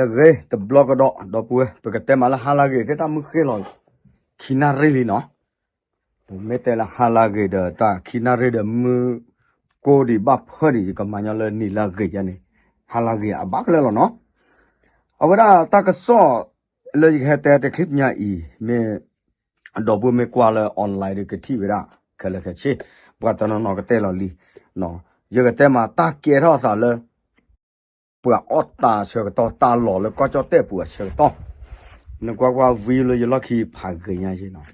le ge te blog do do pu pe ke te mala hala ge te ta mu khe lo khina re li no pu me te la hala ge de ta khina re de mu ko di ba phe di ka ma nya le ni la ge ya ni hala ge a ba ke le lo no awara ta ka so le ge te te clip nya i me do pu me kwa le online de ke ti we ra ke le ke chi ba ta no no ke te lo li no ye ke te ma ta ke ro sa le ป ပူအတ်တာဆောတော့တာလော်လကကြောတဲ့ပူဆောတော့နကွာကွာဝီလိုရလခီဖာကညာရှင်နော်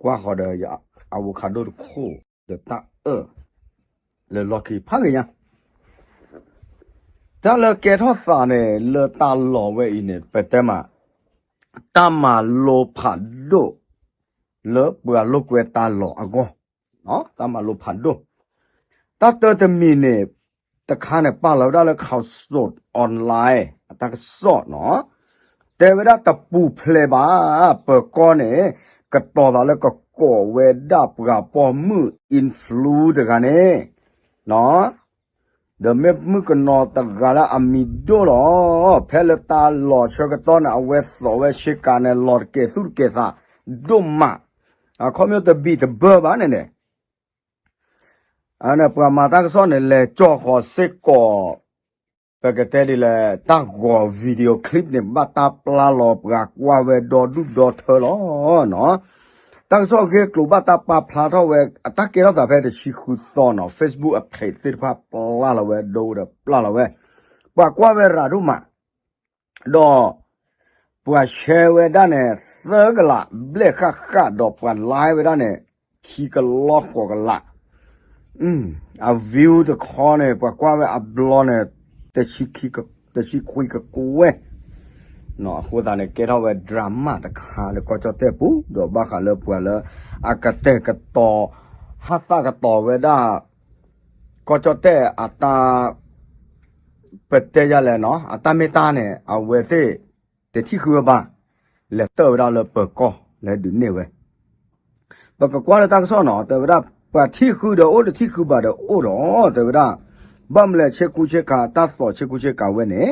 ကွာခေါ်တော့ရအဝခါဒိုခိုဒတာအလေလခီဖာကညာဒါလကဲထော့စာနဲ့လတာလော်ဝဲအင်းနဲ့ပတဲမှာတမလောဖာဒိုလေပူလောကွဲတာလော်အကောနော်တမလောဖာဒိုတတ်တမီနဲ့ ยลักขี้ผ่านเกยยังแต่เลยแกทอสาเนี่ยเลยตาหล่อไว้อีเนี่ยไปแต่มาตามาโลผัดโดเลยเปลือลูกเวตาหล่ออ่ะก็เนาะตามาโลผัดโดตาเตอร์ตมีเนี่ย ตะคาเนี่ยป้าเราได้แล้วข่าวสดออนไลน์ตะกสดเนาะแต่เวลาตะปูเพลบาเปิดก้อนเนี่ยก็ต่อแล้วก็ก่อเวดับกับปอมืออินฟลูเดกันเนี่ยเนาะเดี๋ยวแม่มือก็นอตะกาละอามิโดหรอเพลตาหลอดเชกตอนเอาเวสโลเวชิกาเนี่ยหลอดเกสุดเกซาดุมมาอ่ะเขาไม่ตะบีตะเบอร์บ้านเนี่ย อันนั้นปรามาตักซ้อนเนี่ยแหละจ่อขอเสกก่อปกตินี่แหละตักก่อวิดีโอคลิปเนี่ยมาตาปลาหลอบกากว่าเวดอดุดอเธอหรอเนาะตักซ้อนเกกลูบาตาปลาพลาเท่าเวตักเกเราแต่เพศชิคุซ้อนเนาะ Facebook อัพเพจติดภาพปลาละเวดูเดปลาละเวปากว่าเวราดุมาดอปว่าแชร์เวด้านเนี่ยเสือกละเบลคักคัดดอกปว่าไลฟ์เวด้านเนี่ยขี้กะล็อกกว่าละ Mm. I view the corner, but quite a blonde, the cheeky, the cheeky, quick, no, who then get over drama, the car, the coach of the boo, the bachelor, well, I could take a tall, half a tall, whether coach of the at the petella, no, at the metane, I will say, the cheeky bar, left over the perco, let the new way. But quite a tax on, the ပါတိခုတော့ဩတတိခုပါတော့ဩတော့တဗဒဘမလဲချက်ကူချက်ကာတတ်စောချက်ကူချက်ကာဝဲနေ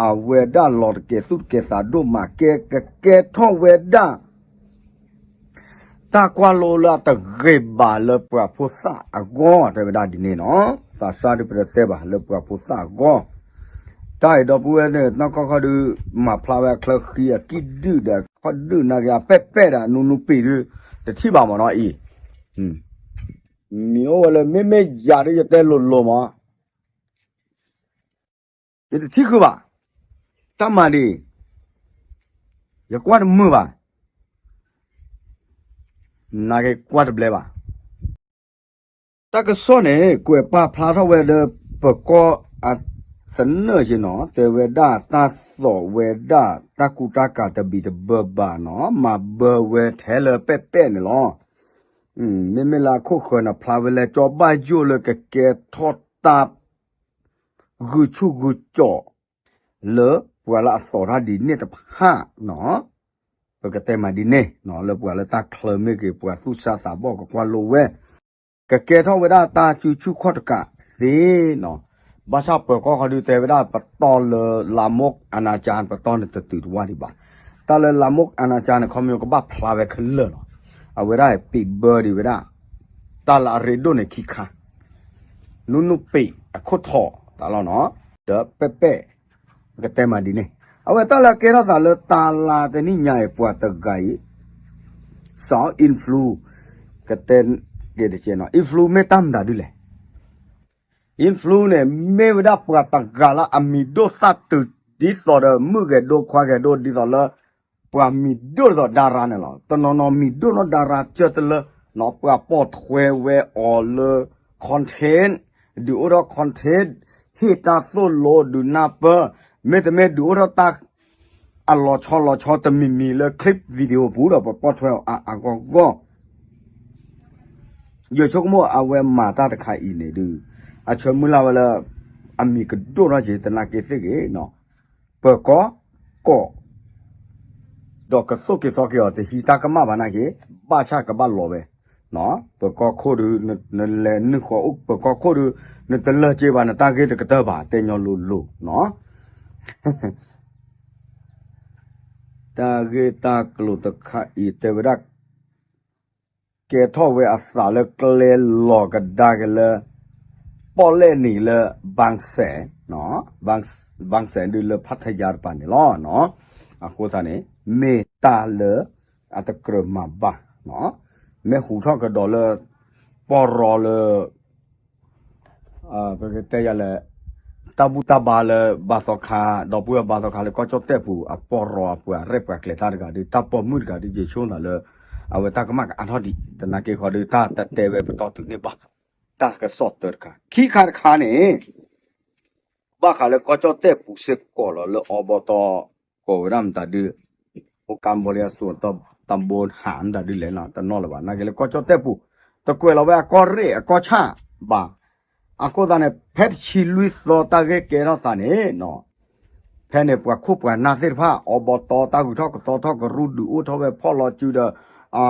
အဝေဒလော်ကေစုကေစာဒုမကေကကေထောဝေဒတာကွာလိုလာတရေဘာလပပုစအကောတဗဒဒီနေနော်သာစာဒုပရတေဘာလပပုစအကောတိုက်တော့ပွဲနဲ့နောက်ခါခါဒူမဖလာဝဲခလခီယကိဒူဒါခဒူနာကပက်ပက်တာနူနူပေတတိပါမနော်အေးอืม မျိုးလည်းမေမေຢာရတဲ့လို့လို့မှာဒီတိခုပါတမန်ဒီရကွတ်မှုပါနာကေကွတ်ဘလဲပါတကစောနေကွယ်ပါဖလာတော့ဝဲတဲ့ပကောအစနေရှင်နော်တေဝဒတာသောဝေဒတကုတကတဘိတဘဘာနော်မဘဝဲထဲလပဲပဲနော် มไม่ไลาโคเขนะพลาเวลจอบ้ายู่เลยกะแกทอดตาบกูชูกูจ่อเลอปวละสอราดินเนี่ยแต่ห้าเนาะปกเติมาดินเนี่ยเนาะเลอปวละตาเคลมไมเกี่ยวปวสุชาสาบอกกับควาโลเวกะแกทองเวลาตาชูชูคอดกะสีเนาะบ้าชาเปิดก็เขาดูเตะเวลาปตอนเลอลามกอนาจาร์ปตอนเนี่ยตื่นวัาดีบ้าต่เลอลามกอนาจาร์เนี่ยเขามีก็บ้าพลาเวคเลยเนาะ အဝရပိဘောဒီဝရတလာရီဒိုနေခိခာနုနုပိအခုထောတလောနော်ဒပပကတဲမဒီနေအဝတလာကေရသာလတလာတနိညာယပွားတဂိုင်ဆောင်းအင်ဖလူကတဲကေဒချေနော်အင်ဖလူမေတမ်ဒါဒူလေ influ ne me da pra ta gala ami do ปรามีดูดดาราเนี่ยหรอตอนนอนมีดูดดาราเจอตละนอปราปอดเวเวออเลคอนเทนต์ดูรอคอนเทนต์ฮิตาโซโลดูนาเปอร์เมตเมดูรอตักอัลลอชอลอชอตมีมีเลยคลิปวิดีโอผู้ดอปอดเวอ่ะอ่ะก็ก็ยชกมัวอาเวมาตาตะไคอีเนดูอาชมุลาวละอามีกระโดดราเจตนาเกษเกเนาะเปอก็ก็ cha ka ba lo be no pe ko kho du ne le ni kho u pe ko kho du ne te le je ba na ta ke te ka ta ba te nyo lu lu no တာဂေတာကလုတခဤတေဝရကေထောဝဲအစာလကလေလောကဒါကလေပေါ်လေနီလေဘန်းဆဲနော်ဘန်းဘန်းဆဲဒီလေဖတ်ထယာပန်နီလောနော်အခုသားနေ မေတာလအတကရမဘာနော်မေဟူထောက်ကဒေါ်လာပေါ်ရောလအာဘယ်ကတည်းရလဲတဘူတဘာလဘာသောခါတော့ပွေဘာသောခါလေကောချော့တဲ့ပူအပေါ်ရောပွေရက်ပွေကလေတာကဒီတပေါ်မှုကဒီချေချုံးလာလေအဝတကမကအထောဒီတနာကေခေါ်ဒီတာတတဲ့ပဲပတော်သူနေပါတာကစော့တဲ့ခါခီခါခါနေဘာခါလေကောချော့တဲ့ပူစစ်ကောလောလောဘတော်ကိုရမ်တာဒီ o cambodia su to tambon han da di le na ta no la ba na ke le ko chotte pu to kwe lo ba ko re ko cha ba အခုတည်းဖက်ချီလူသောတာကေကေရသနေနော်ဖဲနေပွားခုပွားနာသိဖာအဘတော်တာကူထောက်သောထောက်ရူဒူဦးထောပဲဖော်လောကျူဒအာ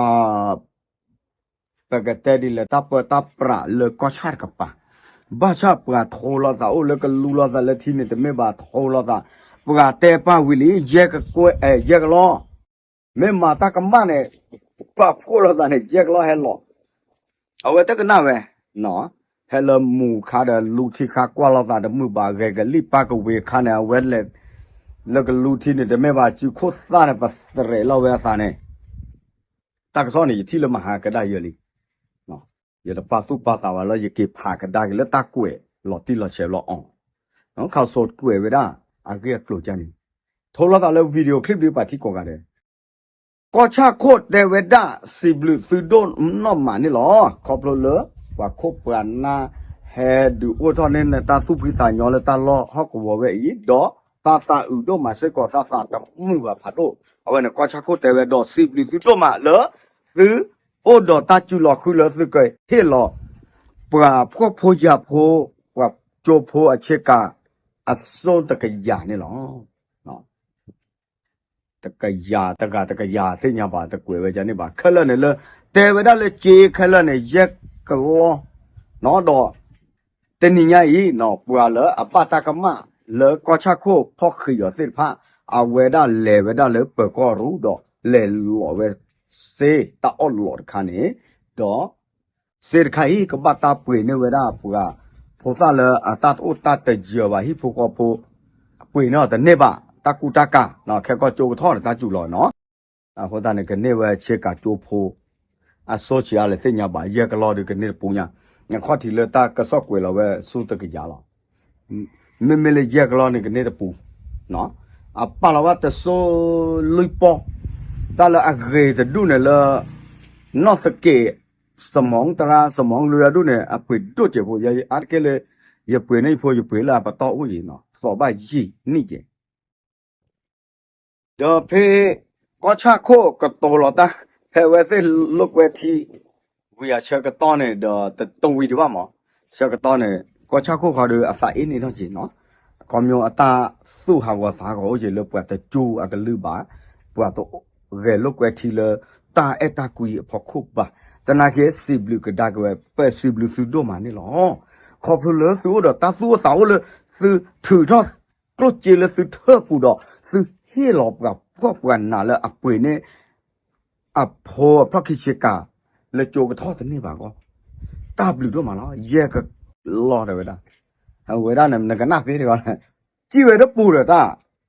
ပကတဲ့ဒီလက်တပ်ပတပ်ပရာလေကောချာကပါဘာချပွားထောလာတာအိုလေကလူလာတာလက်ထီနေတမေဘာထောလာတာပွားတဲ့ပဝီလီဂျက်ကကွဲ အဲဂျက်ကလောမေမာတာကမနဲ့ပဖောလာတာနဲ့ဂျက်ကလောဟဲလောအဝဲတကနာဝဲနော်ဟဲလမူခါဒလူတီခါကွာလာတာဒမှုပါဂေကလိပါကဝေခါနေဝဲလက်လကလူတီနေတမဲပါချူခိုသရပစရဲလောဝဲသနေတကစောနေတီလမဟာကဒယလီနော်ရတပါစုပါတာဝါလယကေဖာကဒကလတကွေလော်တီလော်ချေလော်အောင်နော်ခေါဆော့ကွေဝဒအကေကလိုချန်နီထိုလာတာ ก็ชาโคตรเดวดาสิบลุสุดนนอมมานี่หรอขอบเลย ว่าคบกันนะเฮดูโอทอนเนตาสุพิสายอเลตาลอฮอกวเวอีดอตาตาอุดมาเสกอตาตากับมือว่าผัดโอเอาไว้นะก็ชาโคตรเดวดอสิบลุสุดนมาเลอซื้อโอดอตาจุลอคือเลอซื้อเกยเฮลอปราพวกโพยาโพว่าโจโพอเชกาอสโซตะกยานี่หรอ တကရာတကတကရာစိတ်ညာပါတကွယ်ပဲကြနေပါခက်လက်နဲ့လဲတဲဝဒလဲကြေခက်လက်နဲ့ရက်ကလောနော်တော့တဏိညာဤနော်ပွာလအပတကမလေကောချခိုဖောက်ခီရစစ်ဖာအဝေဒလေဝဒလေပကောရူတော့လေလောဝဲစေတာအော်လော်ခါနေတော့စေခိုင်ကပတာပွေနေဝဒပူကဖောသလအတတ်ဥတတ်တဂျေဘာဟိဖူကောပူပွေနော်တနေပါ တကူတကနော်ခဲကောကြိုထောတာကျူလောနော်အဟောတာနေကနေဝဲချက်ကကြိုဖိုအစောချီရလေစိညာပါရက်ကလောဒီကနေပုံညာညခေါတီလေတာကဆော့ကွေလောဝဲစူတကကြလောမေမေလေရက်ကလောနေကနေပူနော်အပလာဝတ်ဆိုလွိပေါ်တာလအဂရေတဒုနေလာနော့စကေစမองตราสมองเรือด้วยเนี่ยอปิดด้วยเจ็บหัวใหญ่อาร์เกเลยอย่าเปลี่ยนให้พออย่าเปลี่ยนละปะตออุ้ยเนาะสอบใบยี่นี่เจเ ดอเพก็ชาโคก็โตหลอตาเฮเวเซลูกเวทีวิอาเชก็ต้อนเนี่ยดอตะตงวีดีว่าหมอเชก็ต้อนเนี่ยก็ชาโคเขาดูอาศัยนี่เนาะจีเนาะกอมยงอตาสู้หาวสาก็โอเยลปวดตะจูอะกะลือบาปวดตะเวลูกเวทีเลตาเอตากุยพอคุบาตนาเกสิบลูกดากเวเปสิบลูสุดมานี่หรอขอบคุณเลยสู้ดอตาสู้เสาเลยซื้อถือทอดกลุจีเลยซื้อเทอปูดอซื้อ ဟေလောပကကောပကနာလအပွေနေအဖောဖခိချေကာလေကြိုကထောတနေပါကောတဘလူတော့မလားရဲကလော်တယ်ဝဲတာဝဲတာနဲ့ငကနာဖေးတယ်ကောကြည့်ဝဲတော့ပူရတာ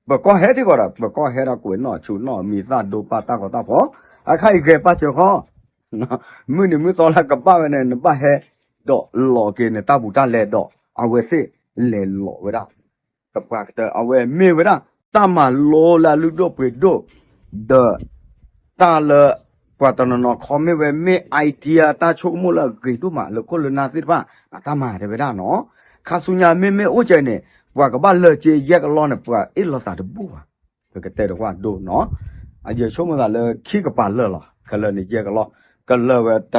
ဘကောဟဲတဲ့ကောဘကောဟဲတော့ကိုနော်ချူနော်မိသဒိုပါတာကောတာကောအခိုင်ကေပတ်ချေခောနော်မင်းမသောလာကပဝဲနဲ့နပဟဲတော့လော်ကေနဲ့တဘူတလဲတော့အဝဲစစ်လဲလော်ဝဲတာကပတ်တဲ့အဝဲမေဝဲတာ တမလောလာလူတော့ပေတော့ the တာလပတ်တနနခေါမေဝဲမေအိုင်ဒီယာတာချုံမလဂေတုမလကိုလနာစစ်ပါအတမာတယ်ဗဒါနော်ခါဆုညာမေမေအိုကျဲနေပွာကဘာလချေရက်ကလောနေပွာအလောတာတဘူပါကတဲ့တော့ဒိုနော်အကျေချုံမလာလခိကပါလောခလနေရက်ကလောကလဝဲတ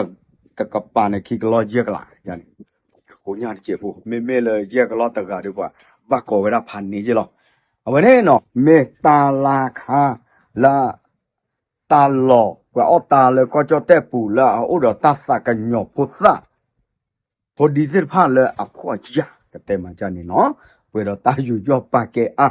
တကပါနေခိကလောရက်ကလာညာနေကိုညာကျေဖို့မေမေလရက်ကလောတကတဲ့ပွာဘကောဝဲတာဖန်နေကြလော အဝနဲ့နော်မေတာလာခာလာတာလောကွာအတာလေကောကြောတဲ့ပူလာအိုတော့တဆကညောဖုသဟိုဒီစစ်ဖာလေအခွာကြတဲ့မှာကြနေနော်ဝေတော့တာယူကြောပါကေအာ